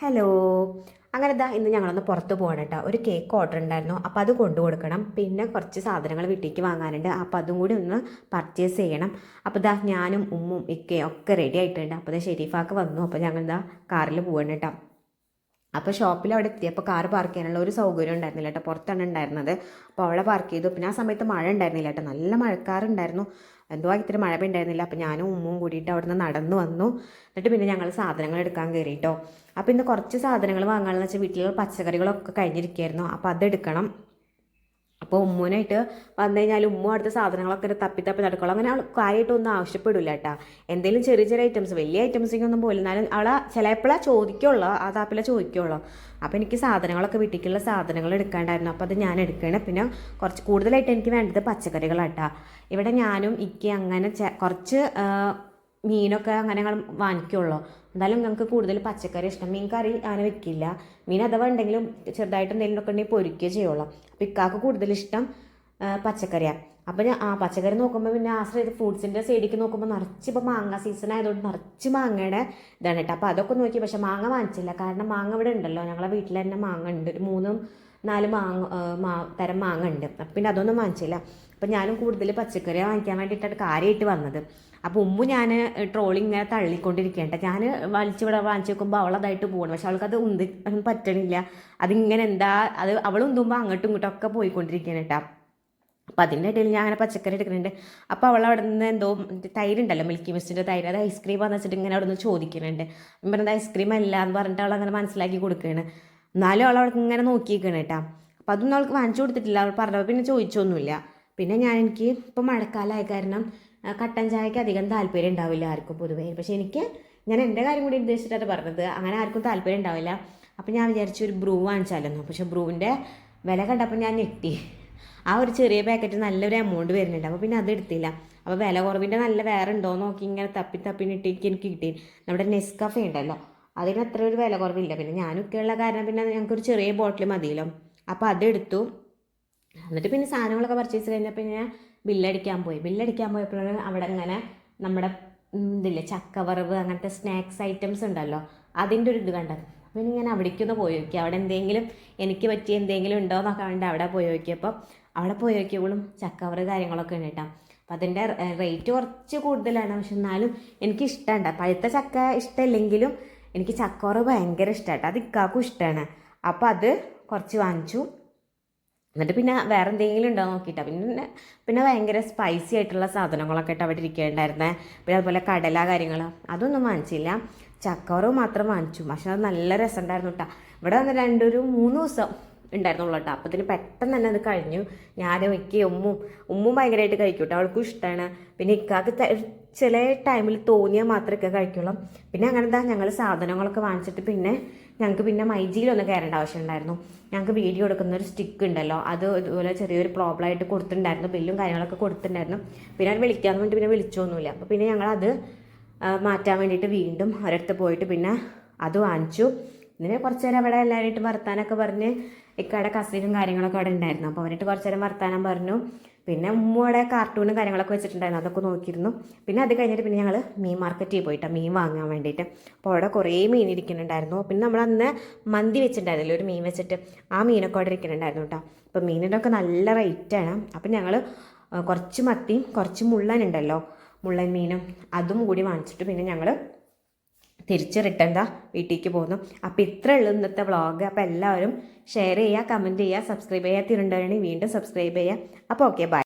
Hello. അങ്ങനെ ദാ ഇന്ന് ഞങ്ങളൊന്ന് പുറത്ത് പോകണം കേട്ടോ ഒരു കേക്ക് ഓർഡർ ഉണ്ടായിരുന്നു. അപ്പോൾ അത് കൊണ്ടു കൊടുക്കണം പിന്നെ കുറച്ച് സാധനങ്ങൾ വീട്ടിലേക്ക് വാങ്ങാനുണ്ട്. അപ്പോൾ അതും കൂടി ഒന്ന് പർച്ചേസ് ചെയ്യണം. അപ്പോൾ ഇതാ ഞാനും ഉമ്മും ഇക്കയും ഒക്കെ റെഡി ആയിട്ടുണ്ട്. അപ്പോൾ ഇതാ ഷെരീഫാക്ക് വന്നു. അപ്പോൾ ഞങ്ങൾ ദാ കാറിൽ പോകണം കേട്ടോ അപ്പോൾ ഷോപ്പിൽ അവിടെ എത്തിയപ്പോൾ കാർ പാർക്ക് ചെയ്യാനുള്ള ഒരു സൗകര്യം ഉണ്ടായിരുന്നില്ല കേട്ടോ പുറത്താണ് ഉണ്ടായിരുന്നത്. അപ്പോൾ അവിടെ പാർക്ക് ചെയ്തു. പിന്നെ ആ സമയത്ത് മഴ ഉണ്ടായിരുന്നില്ല കേട്ടോ നല്ല മഴക്കാറുണ്ടായിരുന്നു എന്തോ ഇത്തിരി മഴ ഉണ്ടായിരുന്നില്ല. അപ്പോൾ ഞാനും ഉമ്മും കൂടിയിട്ട് അവിടെ നിന്ന് നടന്നു വന്നു. എന്നിട്ട് പിന്നെ ഞങ്ങൾ സാധനങ്ങൾ എടുക്കാൻ കയറി കേട്ടോ അപ്പോൾ ഇന്ന് കുറച്ച് സാധനങ്ങൾ വാങ്ങാമെന്ന് വെച്ചാൽ വീട്ടിലുള്ള പച്ചക്കറികളൊക്കെ കഴിഞ്ഞിരിക്കുകയായിരുന്നു അപ്പോൾ അതെടുക്കണം. അപ്പോൾ ഉമ്മനായിട്ട് വന്നു കഴിഞ്ഞാൽ ഉമ്മ അടുത്ത സാധനങ്ങളൊക്കെ തപ്പി തപ്പി നടക്കുള്ളൂ അങ്ങനെ അവൾ കാര്യമായിട്ടൊന്നും ആവശ്യപ്പെടില്ല കേട്ടോ. എന്തെങ്കിലും ചെറിയ ചെറിയ ഐറ്റംസ് വലിയ ഐറ്റംസിങ്ങൊന്നും പോലും എന്നാലും അവളെ ചിലപ്പോഴാണ് ചോദിക്കുള്ളൂ ആ താപ്പിലെ ചോദിക്കുള്ളൂ അപ്പോൾ എനിക്ക് സാധനങ്ങളൊക്കെ വീട്ടിലേക്കുള്ള സാധനങ്ങൾ എടുക്കാണ്ടായിരുന്നു. അപ്പോൾ അത് ഞാൻ എടുക്കണം. പിന്നെ കുറച്ച് കൂടുതലായിട്ട് എനിക്ക് വേണ്ടത് പച്ചക്കറികളാട്ടാ ഇവിടെ ഞാനും ഇക്ക് അങ്ങനെ കുറച്ച് മീനൊക്കെ അങ്ങനെ ഞങ്ങൾ വാങ്ങിക്കുള്ളൂ. എന്തായാലും ഞങ്ങൾക്ക് കൂടുതൽ പച്ചക്കറി ഇഷ്ടം. മീൻ കറി അങ്ങനെ വെക്കില്ല. മീൻ അഥവാ ഉണ്ടെങ്കിലും ചെറുതായിട്ട് എന്തെങ്കിലുമൊക്കെ ഉണ്ടെങ്കിൽ പൊരിക്കുകയോ ചെയ്യുള്ളൂ. അപ്പോൾ ഇക്കാക്ക് കൂടുതൽ ഇഷ്ടം പച്ചക്കറിയാണ് അപ്പോൾ ഞാൻ ആ പച്ചക്കറി നോക്കുമ്പോൾ പിന്നെ ആശ്രയിച്ച് ഫ്രൂട്ട്സിന്റെ സൈഡിലേക്ക് നോക്കുമ്പോൾ നിറച്ച് ഇപ്പോൾ മാങ്ങ സീസൺ ആയതുകൊണ്ട് നിറച്ച് മാങ്ങയുടെ ഇതാണ് കേട്ടോ. അപ്പോൾ അതൊക്കെ നോക്കി. പക്ഷേ മാങ്ങ വാങ്ങിച്ചില്ല. കാരണം മാങ്ങ ഇവിടെ ഉണ്ടല്ലോ. ഞങ്ങളെ വീട്ടിൽ തന്നെ മാങ്ങ ഉണ്ട്. ഒരു മൂന്നും നാല് മാങ്ങ മാ തരം മാങ്ങ ഉണ്ട്. അപ്പം പിന്നെ അതൊന്നും വാങ്ങിച്ചില്ല. അപ്പം ഞാനും കൂടുതൽ പച്ചക്കറി വാങ്ങിക്കാൻ വേണ്ടിയിട്ടാണ് കാര്യമായിട്ട് വന്നത്. അപ്പോൾ ഉമ്മ ഞാൻ ട്രോളിങ് ഇങ്ങനെ തള്ളിക്കൊണ്ടിരിക്കേണ്ട ഞാൻ വലിച്ച് ഇവിടെ വാങ്ങിച്ചു വെക്കുമ്പോൾ അവളതായിട്ട് പോകണം പക്ഷെ അവൾക്കത് ഉന്തി ഒന്നും പറ്റണില്ല. അതിങ്ങനെ എന്താ അത് അവൾ ഉന്തുമ്പോൾ അങ്ങോട്ടും ഇങ്ങോട്ടും ഒക്കെ പോയിക്കൊണ്ടിരിക്കുകയാണ് കേട്ടോ. അപ്പോൾ അതിന്റെ ഇടയിൽ ഞാൻ അങ്ങനെ പച്ചക്കറി എടുക്കുന്നുണ്ട്. അപ്പോൾ അവൾ അവിടെ നിന്ന് എന്തോ തൈര് ഉണ്ടല്ലോ മിൽക്കി മിസ്റ്റിന്റെ തൈര്. അത് ഐസ്ക്രീം ആണെന്ന് വെച്ചിട്ട് ഇങ്ങനെ അവിടെ നിന്ന് ചോദിക്കുന്നുണ്ട് പറഞ്ഞത് ഐസ്ക്രീം അല്ല എന്ന് പറഞ്ഞിട്ട് അവൾ അങ്ങനെ മനസ്സിലാക്കി കൊടുക്കുകയാണ്. എന്നാലും അവൾ അവിടെ ഇങ്ങനെ നോക്കിയിരിക്കണം കേട്ടോ. അപ്പോൾ അതൊന്നും അവൾക്ക് വാങ്ങിച്ചു കൊടുത്തിട്ടില്ല. അവൾ പറഞ്ഞപ്പോൾ പിന്നെ ചോദിച്ചൊന്നുമില്ല. പിന്നെ ഞാൻ എനിക്ക് ഇപ്പോൾ മഴക്കാലമായ കാരണം കട്ടൻ ചായക്ക് അധികം താല്പര്യം ഉണ്ടാവില്ല ആർക്കും പൊതുവേ. പക്ഷേ എനിക്ക് ഞാൻ എന്റെ കാര്യം കൂടി ഉദ്ദേശിച്ചിട്ടാണ് പറഞ്ഞത്. അങ്ങനെ ആർക്കും താല്പര്യം ഉണ്ടാവില്ല. അപ്പോൾ ഞാൻ വിചാരിച്ചു ഒരു ബ്രൂ വാങ്ങിച്ചാലെന്നു. പക്ഷേ ബ്രൂവിന്റെ വില കണ്ടപ്പോൾ ഞാൻ ഞെട്ടി. ആ ഒരു ചെറിയ പാക്കറ്റ് നല്ലൊരു എമൗണ്ട് വരുന്നുണ്ട്. അപ്പോൾ പിന്നെ അത് എടുത്തില്ല. അപ്പോൾ വില കുറവിന്റെ നല്ല വേറെ ഉണ്ടോ നോക്കി ഇങ്ങനെ തപ്പി തപ്പി ഇട്ടേക്ക് എനിക്ക് കിട്ടി നമ്മുടെ നെസ്കഫേ ഉണ്ടല്ലോ. അതിന് അത്ര ഒരു വില കുറവില്ല. പിന്നെ ഞാനൊക്കെ ഉള്ള കാരണം പിന്നെ ഞങ്ങൾക്കൊരു ചെറിയ ബോട്ടിൽ മതിയല്ലോ. അപ്പോൾ അതെടുത്തു എന്നിട്ട് പിന്നെ സാധനങ്ങളൊക്കെ പർച്ചേസ് കഴിഞ്ഞപ്പോൾ ഞാൻ ബില്ലടിക്കാൻ പോയി. ബില്ലടിക്കാൻ പോയപ്പോഴാണ് അവിടെ ഇങ്ങനെ നമ്മുടെ ഇതില്ലേ ചക്കവറവ് അങ്ങനത്തെ സ്നാക്സ് ഐറ്റംസ് ഉണ്ടല്ലോ. അതിന്റെ ഒരു ഇത് കണ്ടത്. ഇനി ഞാൻ അവിടേക്കൊന്ന് പോയി നോക്കി. അവിടെ എന്തെങ്കിലും എനിക്ക് പറ്റിയ എന്തെങ്കിലും ഉണ്ടോ എന്നൊക്കെ കണ്ട് അവിടെ പോയി നോക്കിയപ്പോൾ അവിടെ പോയി നോക്കിയപ്പോഴും ചക്കവറ് കാര്യങ്ങളൊക്കെ ഉണ്ട് കേട്ടോ. അപ്പം അതിന്റെ റേറ്റ് കുറച്ച് കൂടുതലാണ്. പക്ഷെ എന്നാലും എനിക്ക് ഇഷ്ടമുണ്ട് പഴുത്ത ചക്ക ഇഷ്ടമില്ലെങ്കിലും എനിക്ക് ചക്കവറ് ഭയങ്കര ഇഷ്ടമാട്ടോ അത് ഇക്കാക്കും ഇഷ്ടമാണ് അപ്പോൾ അത് കുറച്ച് വാങ്ങിച്ചു. എന്നിട്ട് പിന്നെ വേറെ എന്തെങ്കിലും ഉണ്ടോ നോക്കിയിട്ട്. പിന്നെ പിന്നെ ഭയങ്കര സ്പൈസി ആയിട്ടുള്ള സാധനങ്ങളൊക്കെ ആയിട്ട് അവിടെ ഇരിക്കേണ്ടായിരുന്നേ. പിന്നെ അതുപോലെ കടല കാര്യങ്ങൾ അതൊന്നും വാങ്ങിച്ചില്ല. ചക്കവറവ് മാത്രം വാങ്ങിച്ചു. പക്ഷെ അത് നല്ല രസമുണ്ടായിരുന്നു കേട്ടോ ഇവിടെ വന്ന് രണ്ടൊരു മൂന്ന് ദിവസം ഉണ്ടായിരുന്നുള്ളൂ കേട്ടോ. അപ്പോൾ ഇതിന് പെട്ടെന്ന് തന്നെ അത് കഴിഞ്ഞു. ഞാനും ഇക്കയും ഉമ്മും ഉമ്മും ഭയങ്കരമായിട്ട് കഴിക്കും കേട്ടോ. അവൾക്കും ഇഷ്ടമാണ് പിന്നെ ഇക്കാക്ക് ചില ടൈമിൽ തോന്നിയാൽ മാത്രമേ കഴിക്കുള്ളൂ. പിന്നെ അങ്ങനെ എന്താ ഞങ്ങൾ സാധനങ്ങളൊക്കെ വാങ്ങിച്ചിട്ട് പിന്നെ ഞങ്ങൾക്ക് പിന്നെ മൈജിയിലൊന്ന് കയറേണ്ട ആവശ്യമുണ്ടായിരുന്നു ഞങ്ങൾക്ക് വീഡിയോ എടുക്കുന്ന ഒരു സ്റ്റിക്ക് ഉണ്ടല്ലോ. അത് ഇതുപോലെ ചെറിയൊരു പ്രോബ്ലം ആയിട്ട് കൊടുത്തിട്ടുണ്ടായിരുന്നു. ബില്ലും കാര്യങ്ങളൊക്കെ കൊടുത്തിട്ടുണ്ടായിരുന്നു. പിന്നെ അത് വിളിക്കാൻ വേണ്ടി പിന്നെ വിളിച്ചൊന്നുമില്ല. അപ്പോൾ പിന്നെ ഞങ്ങളത് മാറ്റാൻ വേണ്ടിയിട്ട് വീണ്ടും ഒരിടത്ത് പോയിട്ട് പിന്നെ അത് വാങ്ങിച്ചു. ഇങ്ങനെ കുറച്ച് നേരം അവിടെ എല്ലാവരുമായിട്ട് വർത്താനൊക്കെ പറഞ്ഞ് ഇക്കയുടെ കസിനും കാര്യങ്ങളൊക്കെ അവിടെ ഉണ്ടായിരുന്നു. അപ്പോൾ അവനിട്ട് കുറച്ച് നേരം വർത്താനം പറഞ്ഞു. പിന്നെ ഉമ്മയുടെ കാർട്ടൂണും കാര്യങ്ങളൊക്കെ വെച്ചിട്ടുണ്ടായിരുന്നു. അതൊക്കെ നോക്കിയിരുന്നു. പിന്നെ അത് കഴിഞ്ഞിട്ട് പിന്നെ ഞങ്ങൾ മീൻ മാർക്കറ്റിൽ പോയിട്ടാണ് മീൻ വാങ്ങാൻ വേണ്ടിയിട്ട്. അപ്പോൾ അവിടെ കുറേ മീൻ ഇരിക്കുന്നുണ്ടായിരുന്നു. പിന്നെ നമ്മൾ അന്ന് മന്തി വെച്ചിട്ടുണ്ടായിരുന്നില്ല. ഒരു മീൻ വെച്ചിട്ട്. ആ മീനൊക്കെ അവിടെ ഇരിക്കുന്നുണ്ടായിരുന്നു കേട്ടോ അപ്പോൾ മീനിനൊക്കെ നല്ല റേറ്റാണ് അപ്പം ഞങ്ങൾ കുറച്ച് മത്തിയും കുറച്ച് മുള്ളൻ ഉണ്ടല്ലോ. മുള്ളൻ മീനും അതും കൂടി വാങ്ങിച്ചിട്ട് പിന്നെ ഞങ്ങൾ തിരിച്ച് റിട്ടേൺ ദാ വീട്ടിലേക്ക് പോകുന്നു. അപ്പോൾ ഇത്ര ഉള്ളൂ ഇന്നത്തെ വ്ളോഗ്. അപ്പോൾ എല്ലാവരും ഷെയർ ചെയ്യുക കമന്റ് ചെയ്യുക സബ്സ്ക്രൈബ് ചെയ്യുക തിരുണ്ടാണെങ്കിൽ വീണ്ടും സബ്സ്ക്രൈബ് ചെയ്യുക. അപ്പോൾ ഓക്കെ ബൈ